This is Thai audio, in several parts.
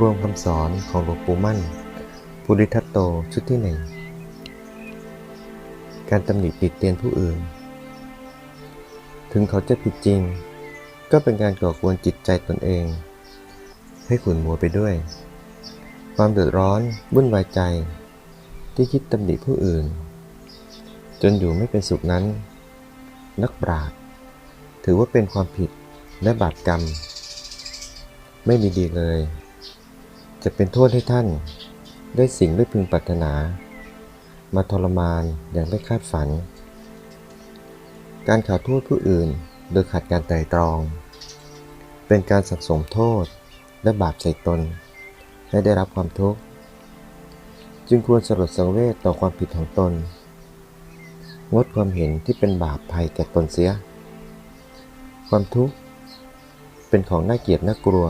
รวมคำสอนของหลวงปู่มั่นภูริทัตโตชุดที่หนึ่ง การตำหนิติดเตียนผู้อื่น ถึงเขาจะผิดจริง ก็เป็นการก่อกวนจิตใจตนเอง ให้ขุ่นมัวไปด้วย ความเดือดร้อนวุ่นวายใจ ที่คิดตำหนิผู้อื่น จนอยู่ไม่เป็นสุขนั้น นักปราชญ์ถือว่าเป็นความผิดและบาปกรรม ไม่มีดีเลย จะเป็นโทษให้ท่าน ได้สิ่งไม่พึงปรารถนา มาทรมานอย่างไม่คาดฝัน การข่าวโทษผู้อื่นโดยขาดการไตร่ตรอง เป็นการสังสมโทษและบาปใส่ตน ให้ได้รับความทุกข์ จึงควรสลดสังเวชต่อความผิดของตน งดความเห็นที่เป็นบาปภัยแก่ตนเสีย ความทุกข์เป็นของน่าเกลียดน่ากลัว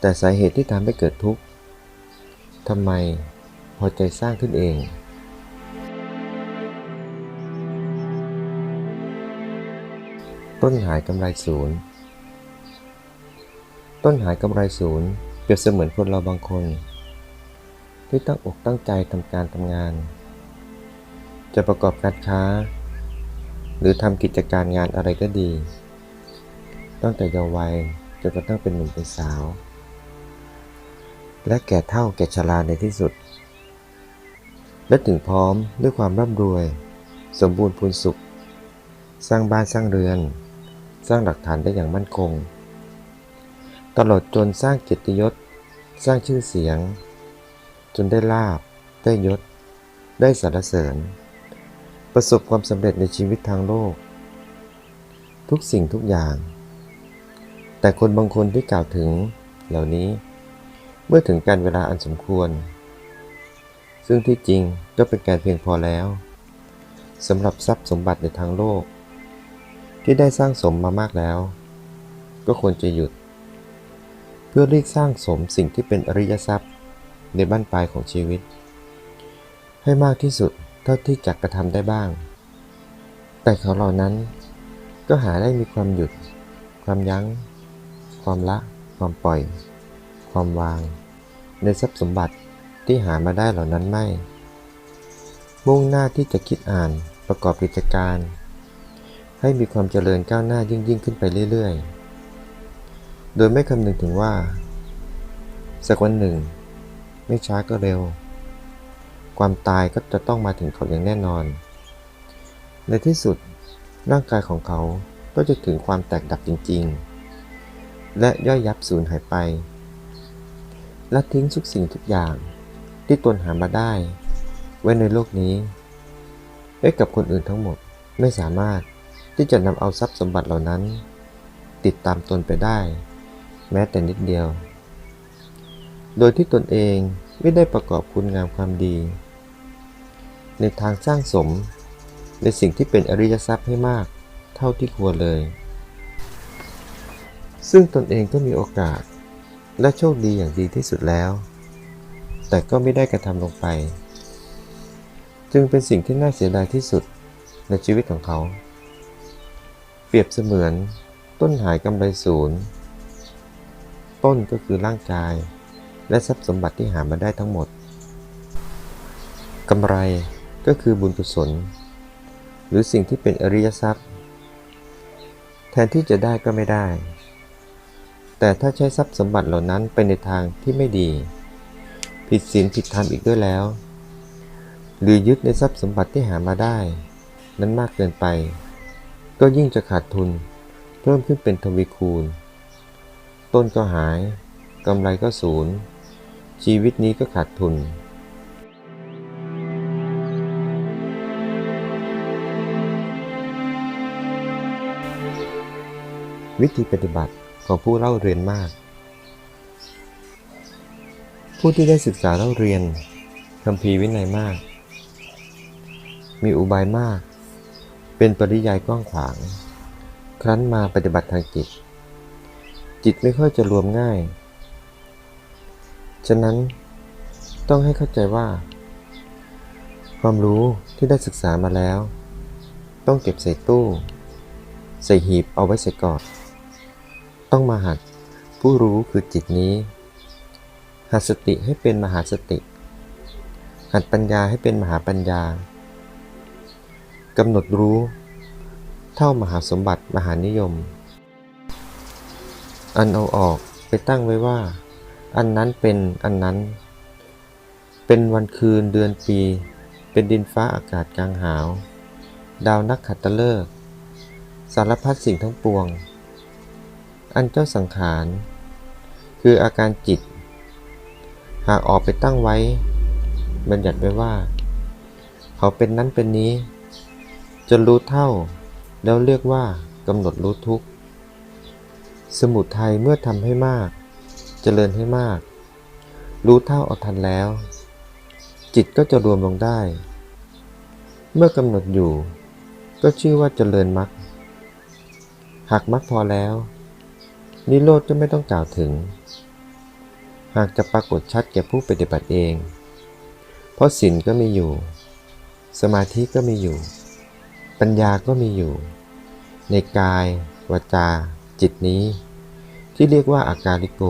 แต่สาเหตุที่ทำให้เกิดทุกข์ทำไมพอใจสร้างขึ้นเองต้นหายกำไรศูนย์ ต้นหายกำไรศูนย์เปรียบเสมือนคนเราบางคน ที่ตั้งอกตั้งใจทำการทำงาน จะประกอบการค้า หรือทำกิจการงานอะไรก็ดี ตั้งแต่เยาว์วัยจนกระทั่งเป็นหนุ่มเป็นสาว และแก่เท่าแก่ชราในที่สุด และถึงพร้อมด้วยความร่ำรวย สมบูรณ์พูนสุข สร้างบ้านสร้างเรือน สร้างหลักฐานได้อย่างมั่นคง ตลอดจนสร้างเกียรติยศ สร้างชื่อเสียง จนได้ลาบ ได้ยศ ได้สรรเสริญ ประสบความสำเร็จในชีวิตทางโลก ทุกสิ่งทุกอย่าง แต่คนบางคนที่กล่าวถึงเหล่านี้ เมื่อถึงการเวลาอันสมควร ซึ่งที่จริงก็เป็นการเพียงพอแล้วสำหรับทรัพย์สมบัติในทางโลก ที่ได้สร้างสมมามากแล้ว ก็ควรจะหยุด เพื่อเรียกสร้างสมสิ่งที่เป็นอริยทรัพย์ในบ้านปลายของชีวิต ให้มากที่สุดเท่าที่จะกระทำได้บ้าง แต่เขาเหล่านั้นก็หาได้มีความหยุด ความยัง้ง ความละ ความปล่อย ความวาง ในทรัพย์สมบัติที่หามาได้เหล่านั้นไม่ มุ่งหน้าที่จะคิดอ่านประกอบกิจการ ให้มีความเจริญก้าวหน้ายิ่งยิ่งขึ้นไปเรื่อยๆ โดยไม่คำนึงถึงว่า สักวันหนึ่ง ไม่ช้าก็เร็ว ความตายก็จะต้องมาถึงเขาอย่างแน่นอน ในที่สุดร่างกายของเขาก็จะถึงความแตกดับจริงๆ และย่อยยับสูญหายไป และทิ้งทุกสิ่งทุกอย่างที่ตนหามาได้ ไว้ในโลกนี้ไว้กับคนอื่นทั้งหมดไม่สามารถที่จะนำเอาทรัพย์สมบัติเหล่านั้น ติดตามตนไปได้ แม้แต่นิดเดียว โดยที่ตนเองไม่ได้ประกอบคุณงามความดี ในทางสร้างสม ในสิ่งที่เป็นอริยทรัพย์ให้มากเท่าที่ควรเลย ซึ่งตนเองก็มีโอกาส และโชคดีอย่างดีที่สุดแล้ว แต่ก็ไม่ได้กระทำลงไป จึงเป็นสิ่งที่น่าเสียดายที่สุดในชีวิตของเขา เปรียบเสมือนต้นหายกำไรศูนย์ ต้นก็คือร่างกาย และทรัพย์สมบัติที่หามาได้ทั้งหมดกำไรก็คือบุญกุศล หรือสิ่งที่เป็นอริยทรัพย์ แทนที่จะได้ก็ไม่ได้ แต่ถ้าใช้ทรัพย์สมบัติเหล่านั้นไปในทางที่ไม่ดี ผิดศีลผิดธรรมอีกด้วยแล้ว หรือยึดในทรัพย์สมบัติที่หามาได้ นั้นมากเกินไป ก็ยิ่งจะขาดทุน เพิ่มขึ้นเป็นทวีคูณ ต้นก็หายกำไรก็ศูนย์ ชีวิตนี้ก็ขาดทุนวิธีปฏิบัติ ของผู้เล่าเรียนมาก ผู้ที่ได้ศึกษาเล่าเรียนคำพีวินัยมาก มีอุบายมาก เป็นปริยายกว้างขวาง ครั้นมาปฏิบัติทางจิต จิตไม่ค่อยจะรวมง่าย ฉะนั้นต้องให้เข้าใจว่า ความรู้ที่ได้ศึกษามาแล้ว ต้องเก็บใส่ตู้ ใส่หีบเอาไว้ใส่กอด ต้องมาหัด ผู้รู้คือจิตนี้ หัดสติให้เป็นมหาสติ หัดปัญญาให้เป็นมหาปัญญากำหนดรู้ เท่ามหาสมบัติมหานิยม อันเอาออกไปตั้งไว้ว่า อันนั้นเป็นอันนั้น เป็นวันคืนเดือนปี เป็นดินฟ้าอากาศกลางหาว ดาวนักขัตฤกษ์สารพัดสิ่งทั้งปวง อันเจ้าสังขาร คืออาการจิต หากออกไปตั้งไว้ บัญญัติไว้ว่า เขาเป็นนั้นเป็นนี้ จนรู้เท่า แล้วเรียกว่ากำหนดรู้ทุกสมุทัยเมื่อทำให้มาก เจริญให้มาก รู้เท่าเอาทันแล้ว จิตก็จะรวมลงได้ เมื่อกำหนดอยู่ ก็ชื่อว่าเจริญมรรคหากมรรคพอแล้ว นิโรธก็ไม่ต้องกล่าวถึง หากจะปรากฏชัดแก่ผู้ปฏิบัติเอง เพราะศีลก็มีอยู่ สมาธิก็มีอยู่ ปัญญาก็มีอยู่ ในกายวาจา จิตนี้ ที่เรียกว่าอาการิโก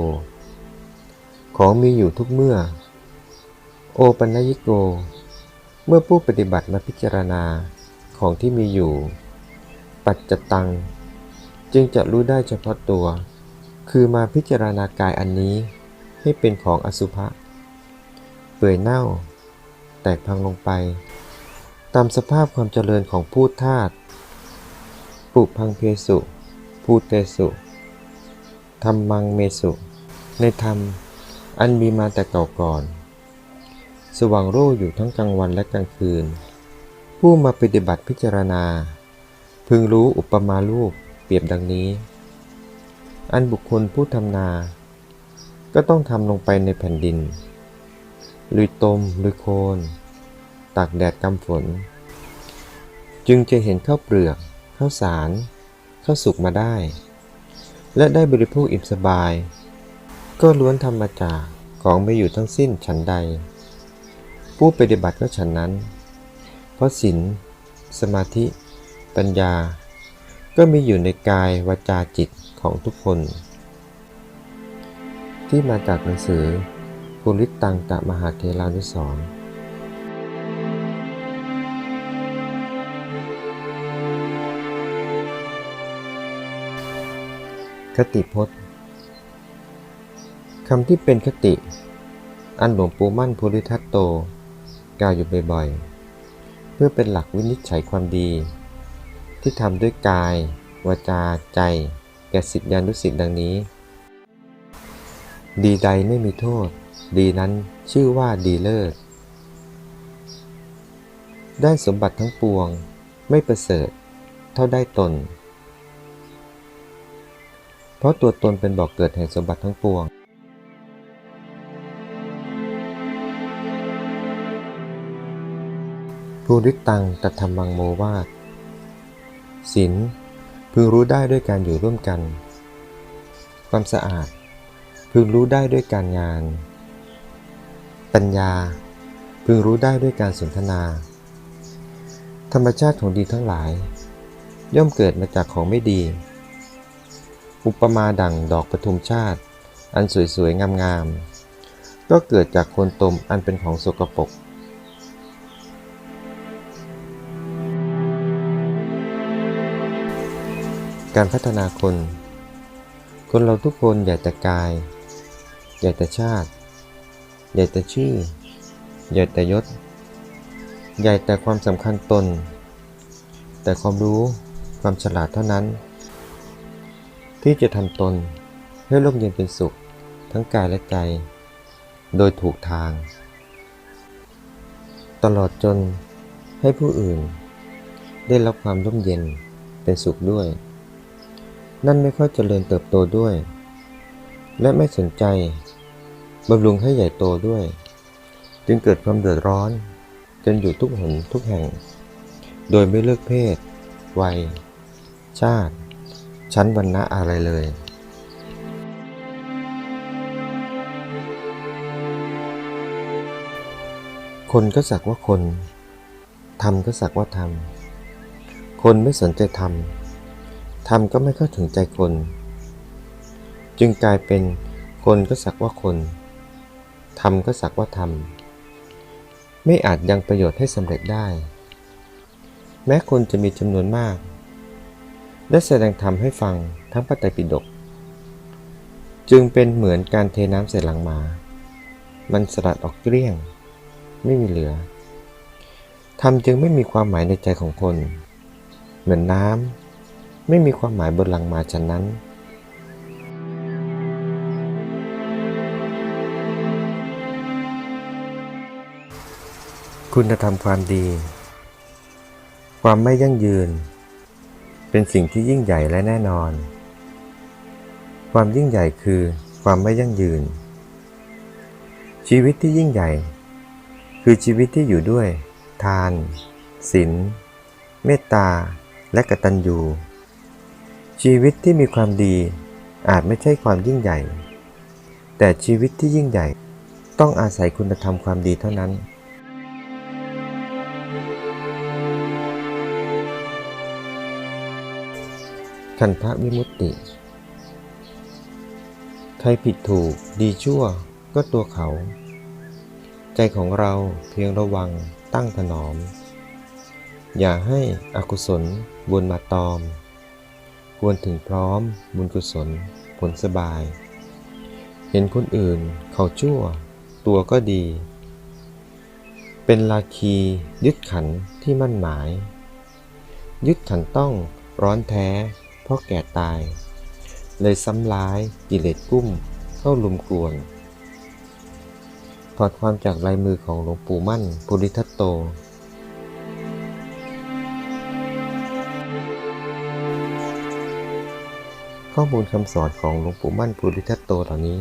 ของมีอยู่ทุกเมื่อ โอปัญญิโก เมื่อผู้ปฏิบัติมาพิจารณาของที่มีอยู่ ปัจจตัง จึงจะรู้ได้เฉพาะตัว คือมาพิจารณากายอันนี้ให้เป็นของอสุภะ เปื่อยเน่า แตกพังลงไป ตามสภาพความเจริญของพูดธาตุปุพังเพสุพูเตสุธรรมังเมสุ ในธรรมอันมีมาแต่เก่าก่อน สว่างโร่อยู่ทั้งกลางวันและกลางคืน ผู้มาปฏิบัติพิจารณา พึงรู้อุปมารูปเปรียบดังนี้ อันบุคคลผู้ทำนา ก็ต้องทำลงไปในแผ่นดินลุยตมลุยโคนตากแดดกำฝน จึงจะเห็นข้าวเปลือกข้าวสารข้าวสุกมาได้ และได้บริโภคอิ่มสบาย ก็ล้วนทำมาจากของไม่อยู่ทั้งสิ้นฉันใด ผู้ปฏิบัติก็ฉันนั้น เพราะศีลสมาธิ ปัญญา ก็มีอยู่ในกายวาจาจิต ของทุกคน ที่มาจากหนังสือภูริตตังตะมหาเทรานุสรณ์คติพจน์คำที่เป็นคติ อันหลวงปู่มั่นภูริทัตโต กล่าวอยู่บ่อยๆ เพื่อเป็นหลักวินิจฉัยความดี ที่ทำด้วยกาย วาจา ใจ แก่สิทธิานุสิทธิดังนี้ ดีใดไม่มีโทษ ดีนั้นชื่อว่าดีเลิศ ได้สมบัติทั้งปวงไม่ประเสริฐ เท่าได้ตน เพราะตัวตนเป็นบอกเกิดแห่งสมบัติทั้งปวงภูริตังตัธรรมังโมวาทศีล พึงรู้ได้ด้วยการอยู่ร่วมกัน ความสะอาด พึงรู้ได้ด้วยการงาน ปัญญา พึงรู้ได้ด้วยการสนทนา ธรรมชาติของดีทั้งหลาย ย่อมเกิดมาจากของไม่ดี อุปมาดั่งดอกปทุมชาติ อันสวยๆงามๆก็เกิดจากคนตมอันเป็นของสกปรก การพัฒนาคน คนเราทุกคนอยากแต่กายอยากแต่ชาติอยากแต่ชื่ออยากแต่ยศอยากแต่ความสำคัญตน แต่ความรู้ความฉลาดเท่านั้น ที่จะทำตนให้ร่มเย็นเป็นสุข ทั้งกายและใจ โดยถูกทาง ตลอดจนให้ผู้อื่น ได้รับความร่มเย็นเป็นสุขด้วย นั่นไม่ค่อยเจริญเติบโตด้วย และไม่สนใจบำรุงให้ใหญ่โตด้วย จึงเกิดความเดือดร้อน จนอยู่ทุกหนทุกแห่ง โดยไม่เลือกเพศ วัย ชาติ ชั้นวรรณะอะไรเลยคนก็สักว่าคน ทำก็สักว่าทำ คนไม่สนใจทำ ทำก็ไม่เข้าถึงใจคน จึงกลายเป็นคนก็สักว่าคนทำก็สักว่าทำไม่อาจยังประโยชน์ให้สำเร็จได้ แม้คนจะมีจำนวนมาก และแสดงธรรมให้ฟังทั้งพระไตรปิฎกจึงเป็นเหมือนการเทน้ำใส่หลังหมา มันสลัดออกเกลี้ยง ไม่มีเหลือ ธรรมจึงไม่มีความหมายในใจของคน เหมือนน้ำ ไม่มีความหมายบนหลังมาฉะนั้น คุณธรรมความดี ความไม่ยั่งยืน เป็นสิ่งที่ยิ่งใหญ่และแน่นอน ความยิ่งใหญ่คือความไม่ยั่งยืน ชีวิตที่ยิ่งใหญ่ คือชีวิตที่อยู่ด้วย ทานศีลเมตตา และกตัญญู ชีวิตที่มีความดีอาจไม่ใช่ความยิ่งใหญ่ แต่ชีวิตที่ยิ่งใหญ่ต้องอาศัยคุณธรรมความดีเท่านั้นคันทะวิมุตติ ใครผิดถูกดีชั่วก็ตัวเขา ใจของเราเพียงระวังตั้งถนอม อย่าให้อกุศลวนมาตอม ควรถึงพร้อม บุญกุศล ผลสบาย เห็นคนอื่นเขาชั่ว ตัวก็ดี เป็นลาคียึดขันที่มั่นหมาย ยึดขันต้องร้อนแท้ เพราะแก่ตาย เลยซ้ำร้ายกิเลสกุ้มเข้าลุมกวนถอดความจากลายมือของหลวงปู่มั่น ปุริทัตโต ข้อมูลคำสอนของหลวงปู่มั่นปุริทัตโตเหล่านี้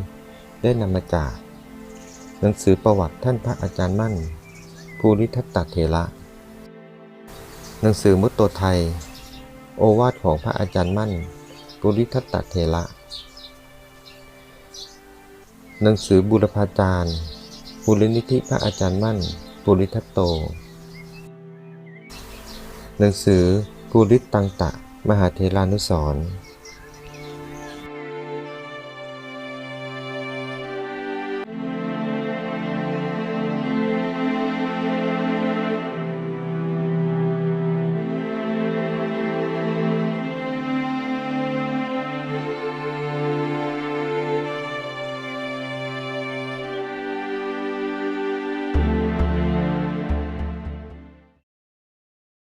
ได้นำมาจาก หนังสือประวัติท่านพระอาจารย์มั่นภูริทัตตเถระ หนังสือมุตโตไทย โอวาทของพระอาจารย์มั่นปุริทัตตเถระ หนังสือบุรพาจารย์มูลนิธิพระอาจารย์มั่นปุริทัตโต หนังสือภูริตังตะ มหาเทรานุสรณ์